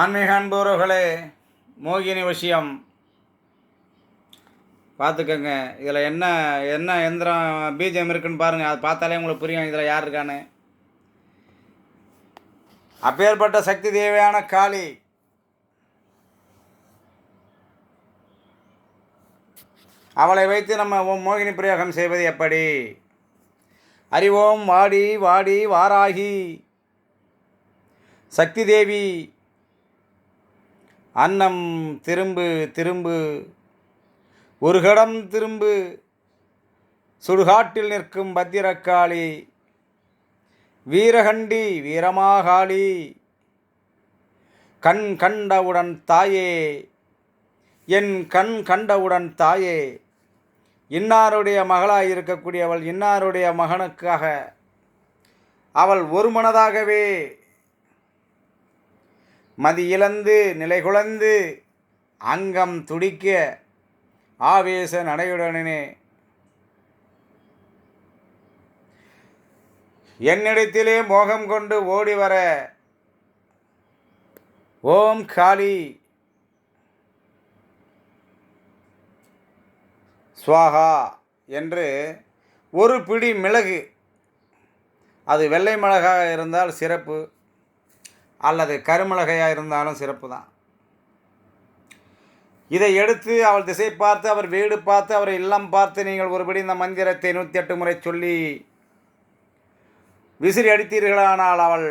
ஆன்மீக அன்புறவுகளே மோகினி விஷயம். பார்த்துக்கோங்க இதில் என்ன என்ன எந்திரம் பீஜம் இருக்குன்னு பாருங்கள் அது பார்த்தாலே உங்களுக்கு புரியும் இதில் யார் இருக்கான்னு. அப்பேற்பட்ட சக்தி தேவையான காளி. அவளை வைத்து நம்ம மோகினி பிரயோகம் செய்வது எப்படி? அறிவோம் வாடி வாடி வாராகி. சக்தி தேவி அன்னம் திரும்பு திரும்பு. ஒரு கடம் திரும்பு. சுடுகாட்டில் நிற்கும் பத்திரக்காளி. வீரகண்டி வீரமாகாளி. கண் கண்டவுடன் தாயே. என் கண் கண்டவுடன் தாயே. இன்னாருடைய மகளாய் இருக்கக்கூடியவள் இன்னாருடைய மகனுக்காக. அவள் ஒரு மனதாகவே மதி இழந்து நிலைகுலந்து அங்கம் துடிக்க ஆவேச நடையுடனே என்னிடத்திலே மோகம் கொண்டு ஓடி வர ஓம் காளி. சுவாகா என்று ஒரு பிடி மிளகு அது வெள்ளை மிளகாக இருந்தால் சிறப்பு. அல்லது கருமிளகையாக இருந்தாலும் சிறப்பு தான். இதை எடுத்து அவள் திசை பார்த்து அவர் வீடு பார்த்து அவர் இல்லம் பார்த்து நீங்கள் ஒருபடி இந்த மந்திரத்தை நூற்றி எட்டு முறை சொல்லி விசிறி அடித்தீர்களானால் அவள்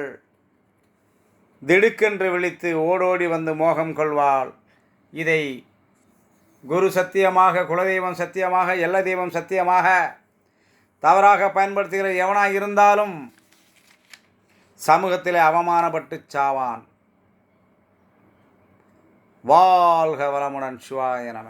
திடுக்கென்று விழித்து ஓடோடி வந்து மோகம் கொள்வாள். இதை குரு சத்தியமாக குலதெய்வம் சத்தியமாக எல்ல தெய்வம் சத்தியமாக தவறாக பயன்படுத்துகிற எவனாக இருந்தாலும் சமூகத்திலே அவமானப்பட்டு சாவான். வாழ்க வளமுடன் சிவாய நம.